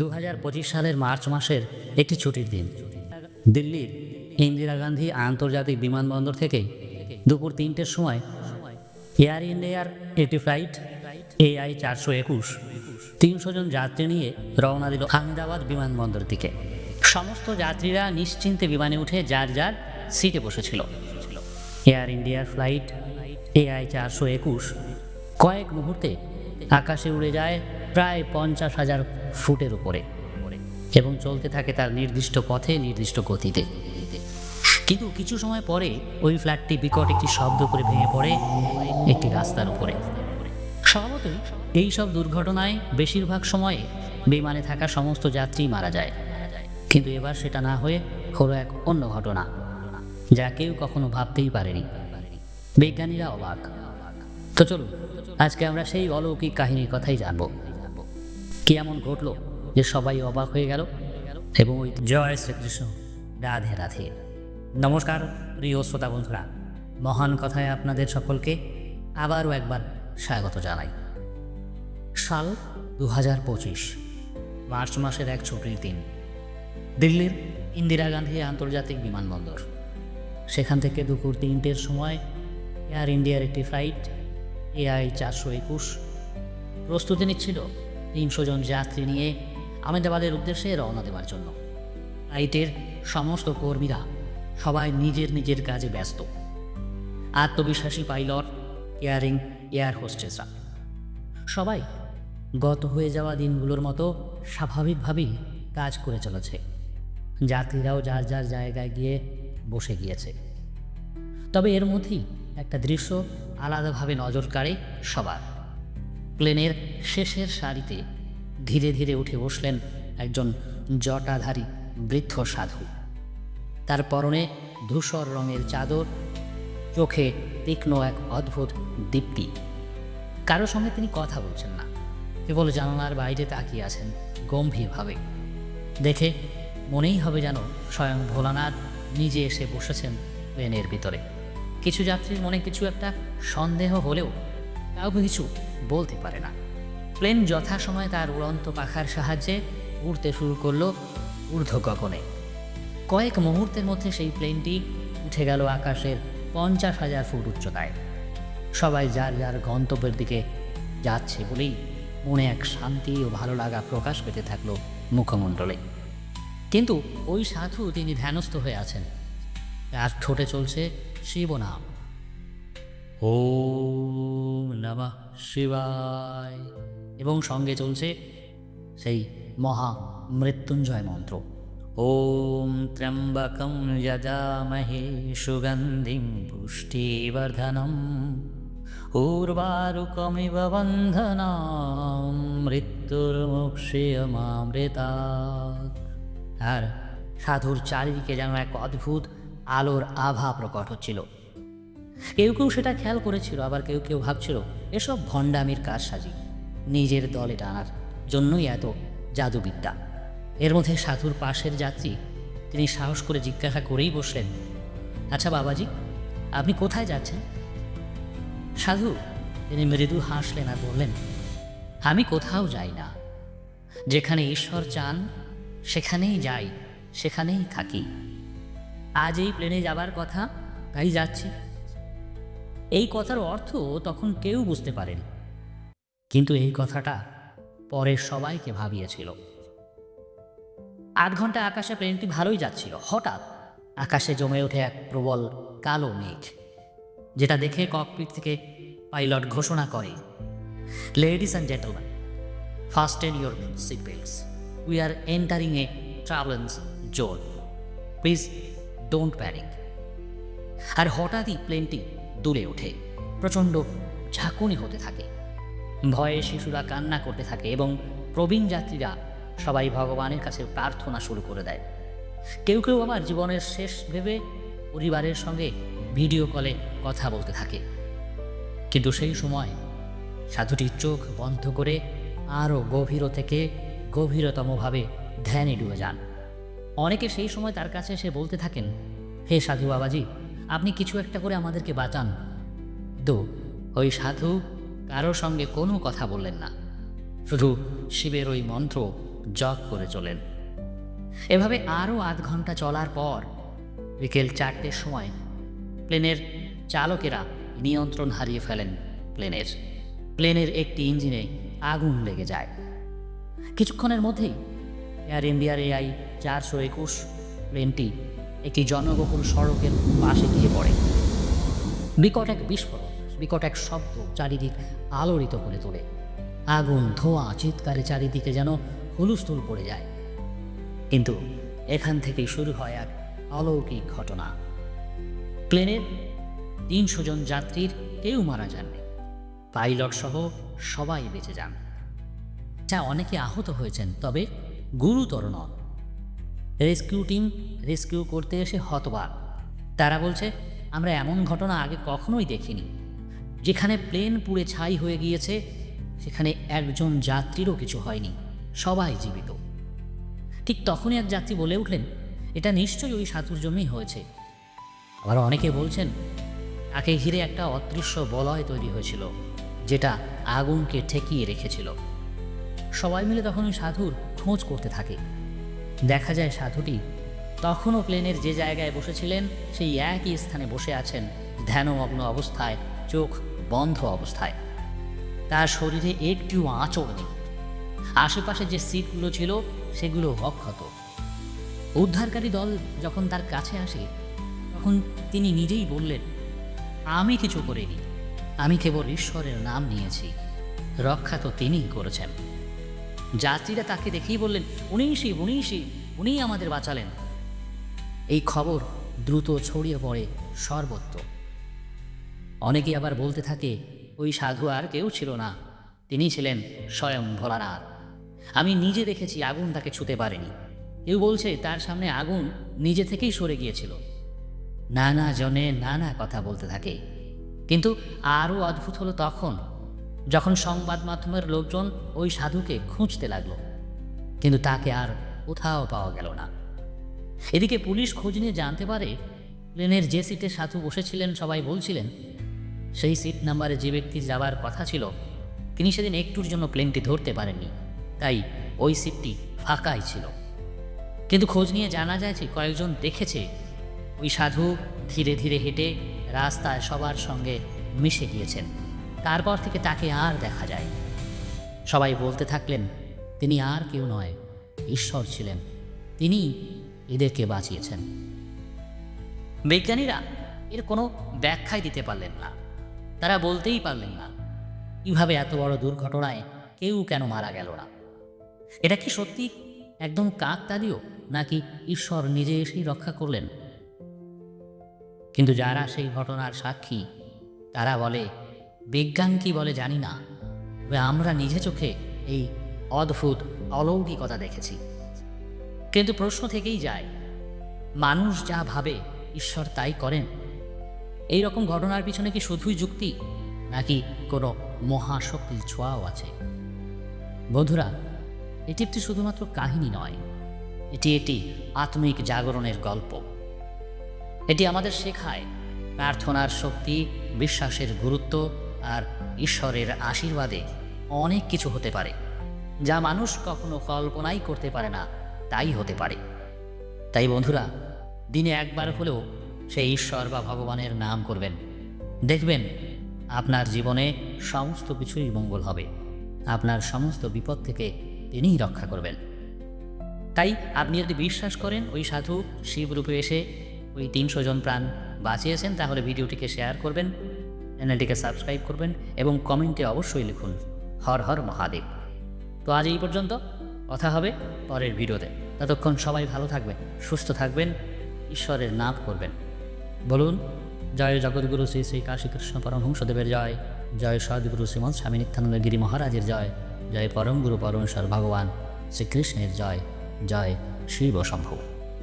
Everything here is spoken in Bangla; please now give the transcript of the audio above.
দু সালের মার্চ মাসের একটি ছুটির দিন। দিল্লির ইন্দিরা গান্ধী আন্তর্জাতিক বিমানবন্দর থেকে দুপুর তিনটের সময় এয়ার ইন্ডিয়ার একটি ফ্লাইট এআই চারশো একুশ তিনশো জন যাত্রী নিয়ে রওনা দিল আহমেদাবাদ বিমানবন্দর দিকে। সমস্ত যাত্রীরা নিশ্চিন্তে বিমানে উঠে যার যার সিটে বসেছিল। এয়ার ইন্ডিয়ার ফ্লাইট এআই চারশো একুশ কয়েক মুহূর্তে আকাশে উড়ে যায় প্রায় পঞ্চাশ হাজার ফুটের উপরে এবং চলতে থাকে তার নির্দিষ্ট পথে, নির্দিষ্ট গতিতে। কিন্তু কিছু সময় পরে ওই ফ্ল্যাটটি বিকট একটি শব্দ করে ভেঙে পড়ে, একটি রাস্তার উপরে। স্বভাবতই এই সব দুর্ঘটনায় বেশিরভাগ সময়ে বিমানে থাকা সমস্ত যাত্রী মারা যায়। কিন্তু এবার সেটা না হয়ে হলো এক অন্য ঘটনা, যা কেউ কখনো ভাবতেই পারেনি। বিজ্ঞানীরা অবাক। তো চলুন, আজকে আমরা সেই অলৌকিক কাহিনীর কথাই জানব। কি এমন ঘটলো যে সবাই অবাক হয়ে গেল এবং ওই জয় শ্রীকৃষ্ণ রাধে রাধে। নমস্কার, প্রিয় শ্রোতা বন্ধুরা। মহান কথায় আপনাদের সকলকে আবারও একবার স্বাগত জানাই। সাল দু হাজার পঁচিশ, মার্চ মাসের এক ছুটির দিন। দিল্লির ইন্দিরা গান্ধী আন্তর্জাতিক বিমানবন্দর। সেখান থেকে দুপুর তিনটের সময় এয়ার ইন্ডিয়ার একটি ফ্লাইট এআই চারশো একুশ প্রস্তুতি নিচ্ছিল। তিনশো জন যাত্রী নিয়ে আহমেদাবাদের উদ্দেশ্যে রওনা দেওয়ার জন্য। ফ্লাইটের সমস্ত কর্মীরা সবাই নিজের নিজের কাজে ব্যস্ত। আত্মবিশ্বাসী পাইলট, কেয়ারিং, এয়ার হোস্টেসরা। সবাই গত হয়ে যাওয়া দিনগুলোর মতো স্বাভাবিকভাবেই কাজ করে চলেছে। যাত্রীরাও যার যার জায়গায় গিয়ে বসে গিয়েছে। তবে এর মধ্যেই একটা দৃশ্য আলাদাভাবে নজর কাড়ে সবার। প্লেনের শেষের সারিতে ধীরে ধীরে উঠে বসলেন একজন জটাধারী বৃদ্ধ সাধু। তার পরনে ধূসর রঙের চাদর, চোখে তীক্ষ্ণ এক অদ্ভুত দীপ্তি। কারও সঙ্গে তিনি কথা বলছেন না, কেবল জানালার বাইরে তাকিয়ে আছেন গম্ভীরভাবে। দেখে মনেই হবে যেন স্বয়ং ভোলানাথ নিজে এসে বসেছেন প্লেনের ভিতরে। কিছু যাত্রীর মনে কিছু একটা সন্দেহ হলেও কাউকে কিছু বলতে পারে না। প্লেন যথাসময়ে তার উড়ন্ত পাখার সাহায্যে উড়তে শুরু করল ঊর্ধ্ব গগনে। কয়েক মুহূর্তের মধ্যে সেই প্লেনটি উঠে গেল আকাশের পঞ্চাশ হাজার ফুট উচ্চতায়। সবাই যার যার গন্তব্যের দিকে যাচ্ছে বলেই মনে এক শান্তি ও ভালো লাগা প্রকাশ পেতে থাকল মুখমণ্ডলে। কিন্তু ওই সাধু তিনি ধ্যানস্থ হয়ে আছেন। আর ঠোঁটে চলছে শিবনাম। ওম নমঃ শিবায়। এবং সঙ্গে চলছে সেই মহা মৃত্যুঞ্জয় মন্ত্র। ওম ত্র্যম্বকম যজামহে সুগন্ধিম পুষ্টিবর্ধনম। উর্বারুকমিব বন্ধনাম মৃত্যুর্মুক্ষিয়মামৃতা আর সাধুর চারিদিকে যেন এক অদ্ভুত আলোর আভা প্রকট হচ্ছিল। কেউ কেউ সেটা খেয়াল করেছিল, আবার কেউ কেউ ভাবছিল, এসব ভণ্ডামির কাজ সাজি নিজের দলে টানার জন্যই এত জাদুবিদ্যা। এর মধ্যে সাধুর পাশের যাত্রী, তিনি সাহস করে জিজ্ঞাসা করেই বসলেন আচ্ছা বাবাজি, আপনি কোথায় যাচ্ছেন? সাধু, তিনি মৃদু হাসলেন আর বললেন, আমি কোথাও যাই না। যেখানে ঈশ্বর চান, সেখানেই যাই, সেখানেই থাকি। আজ এই প্লেনে যাবার কথা, তাই যাচ্ছি। এই কথার অর্থ তখন কেউ বুঝতে পারেন। কিন্তু এই কথাটা পরে সবাইকে ভাবিয়েছিল। আধ ঘণ্টা আকাশে প্লেনটি ভালোই যাচ্ছিল। হঠাৎ আকাশে জমে ওঠে এক প্রবল কালো মেঘ, যেটা দেখে ককপিট থেকে পাইলট ঘোষণা করে ladies and gentleman fasten your seat belts we are entering a turbulence zone please don't panic আর হঠাৎই প্লেনটি দুলে ওঠে। প্রচণ্ড ঝাঁকুনি হতে থাকে। ভয়ে শিশুরা কান্না করতে থাকে এবং প্রবীণ যাত্রীরা সবাই ভগবানের কাছে প্রার্থনা শুরু করে দেয়। কেউ কেউ আবার জীবনের শেষ ভেবে পরিবারের সঙ্গে ভিডিও কলে কথা বলতে থাকে। কিন্তু সেই সময় সাধুটির চোখ বন্ধ করে আরও গভীর থেকে গভীরতমভাবে ধ্যানে ডুবে যান। অনেকে সেই সময় তার কাছে এসে বলতে থাকেন, হে সাধু বাবাজি আপনি কিছু একটা করে আমাদেরকে বাঁচান। কিন্তু ওই সাধু কারোর সঙ্গে কোনো কথা বললেন না। শুধু শিবের ওই মন্ত্র জগ করে চলেন। এভাবে আরও আধ ঘণ্টা চলার পর বিকেল চারটের সময় প্লেনের চালকেরা নিয়ন্ত্রণ হারিয়ে ফেলেন প্লেনের। প্লেনের একটি ইঞ্জিনে আগুন লেগে যায়। কিছুক্ষণের মধ্যেই এয়ার ইন্ডিয়ার এআই চারশো একুশ প্লেনটি একটি জনবহুল সড়কের পাশে গিয়ে পড়ে। বিকট এক বিস্ফোরণ, বিকট এক শব্দ চারিদিক আলোড়িত করে তোলে। আগুন, ধোঁয়া, চিৎকারে চারিদিকে যেন হুলুস্থুল পড়ে যায়। কিন্তু এখান থেকেই শুরু হয় এক অলৌকিক ঘটনা। প্লেনের তিনশো জন যাত্রীর কেউ মারা যাননি। পাইলট সহ সবাই বেঁচে যান। যা অনেকে আহত হয়েছেন, তবে গুরুতর নন। রেস্কিউ টিম রেস্কিউ করতে এসে হতবাক। তারা বলছে, আমরা এমন ঘটনা আগে কখনোই দেখিনি। যেখানে প্লেন পুড়ে ছাই হয়ে গিয়েছে, সেখানে একজন যাত্রীরও কিছু হয়নি। সবাই জীবিত। ঠিক তখনই এক যাত্রী বলে উঠলেন, এটা নিশ্চয়ই ওই সাঁতুর জন্যই হয়েছে। আবার অনেকে বলছেন তাকে ঘিরে একটা অদৃশ্য বলয় তৈরি হয়েছিল, যেটা আগুনকে ঠেকিয়ে রেখেছিল। সবাই মিলে তখন ওই সাধুর খোঁজ করতে থাকে। দেখা যায় সাধুটি, তখনও প্লেনের যে জায়গায় বসেছিলেন, সেই একই স্থানে বসে আছেন, ধ্যানমগ্ন অবস্থায়, চোখ বন্ধ অবস্থায়। তার শরীরে একটিও আঁচড় নেই। আশেপাশে যে সিটগুলো ছিল, সেগুলো অক্ষত। উদ্ধারকারী দল যখন তার কাছে আসে, তখন তিনি নিজেই বললেন, আমি কিছু করিনি। আমি কেবল ঈশ্বরের নাম নিয়েছি। রক্ষা তো তিনিই করেছেন। যাত্রীরা তাকে দেখেই বললেন, উনিই শিব উনিই আমাদের বাঁচালেন। এই খবর দ্রুত ছড়িয়ে পড়ে সর্বত্র। অনেকেই আবার বলতে থাকে, ওই সাধু আর কেউ ছিল না। তিনি ছিলেন স্বয়ং ভোলানাথ। আমি নিজে দেখেছি আগুন তাকে ছুতে পারেনি। কেউ বলছে, তার সামনে আগুন নিজে থেকেই সরে গিয়েছিল। নানা জনে নানা কথা বলতে থাকে। কিন্তু আরও অদ্ভুত হলো তখন যখন সংবাদ মাধ্যমের লোকজন ওই সাধুকে খুঁজতে লাগল, কিন্তু তাকে আর কোথাও পাওয়া গেল না। এদিকে পুলিশ খোঁজ নিয়ে জানতে পারে, প্লেনের যে সিটে সাধু বসেছিলেন সবাই বলছিলেন, সেই সিট নাম্বারে যে ব্যক্তি যাওয়ার কথা ছিল, তিনি সেদিন একটুর জন্য প্লেনটি ধরতে পারেননি, তাই ওই সিটটি ফাঁকাই ছিল। কিন্তু খোঁজ নিয়ে জানা যায় যে কয়েকজন দেখেছে, ওই সাধু ধীরে ধীরে হেঁটে রাস্তায় সবার সঙ্গে মিশে গিয়েছেন। তারপর থেকে তাকে আর দেখা যায়। সবাই বলতে থাকলেন, তিনি আর কেউ নয়, ঈশ্বর ছিলেন। তিনি এদেরকে বাঁচিয়েছেন। বিজ্ঞানীরা এর কোনো ব্যাখ্যাই দিতে পারলেন না। তারা বলতেই পারলেন না, কীভাবে এত বড় দুর্ঘটনায় কেউ কেন মারা গেল না? এটা কি সত্যি একদম কাক তাদিও নাকি ঈশ্বর নিজে এসেই রক্ষা করলেন? কিন্তু যারা সেই ঘটনার সাক্ষী, তারা বলে বিজ্ঞান কি বলে জানি না, তবে আমরা নিজে চোখে এই অদ্ভুত অলৌকিকতা দেখেছি। কিন্তু প্রশ্ন থেকেই যায়, মানুষ যা ভাবে ঈশ্বর তাই করেন। এই রকম ঘটনার পিছনে কি শুধুই যুক্তি, নাকি কোনো মহাশক্তির ছোঁয়াও আছে? বন্ধুরা, এটি একটি শুধুমাত্র কাহিনী নয়, এটি এটি আত্মিক জাগরণের গল্প। এটি আমাদের শেখায় প্রার্থনার শক্তি, বিশ্বাসের গুরুত্ব আর ঈশ্বরের আশীর্বাদে অনেক কিছু হতে পারে। যা মানুষ কখনো কল্পনাই করতে পারে না, তাই হতে পারে। তাই বন্ধুরা, দিনে একবার হলেও সেই ঈশ্বর বা ভগবানের নাম করবেন। দেখবেন আপনার জীবনে সমস্ত কিছুই মঙ্গল হবে। আপনার সমস্ত বিপদ থেকে তিনিই রক্ষা করবেন। তাই আপনি যদি বিশ্বাস করেন, ওই সাধু শিবরূপে এসে ওই তিনশো জন প্রাণ বাঁচিয়েছেন, তাহলে ভিডিওটিকে শেয়ার করবেন। চ্যানেলটিকে সাবস্ক্রাইব করবেন এবং কমেন্টে অবশ্যই লিখুন, হর হর মহাদেব। তো আজ এই পর্যন্ত, কথা হবে পরের ভিডিওতে। ততক্ষণ সবাই ভালো থাকবেন, সুস্থ থাকবেন, ঈশ্বরের নাম করবেন। বলুন, জয় জগৎগুরু শ্রী শ্রী কাশীকৃষ্ণ পরমহংসদেবের জয়। জয় সদ্গুরু শ্রীমৎ স্বামী নিত্যানন্দ গিরি মহারাজের জয়। জয় পরম গুরু পরমেশ্বর ভগবান শ্রীকৃষ্ণের জয়। জয় শিব শম্ভু।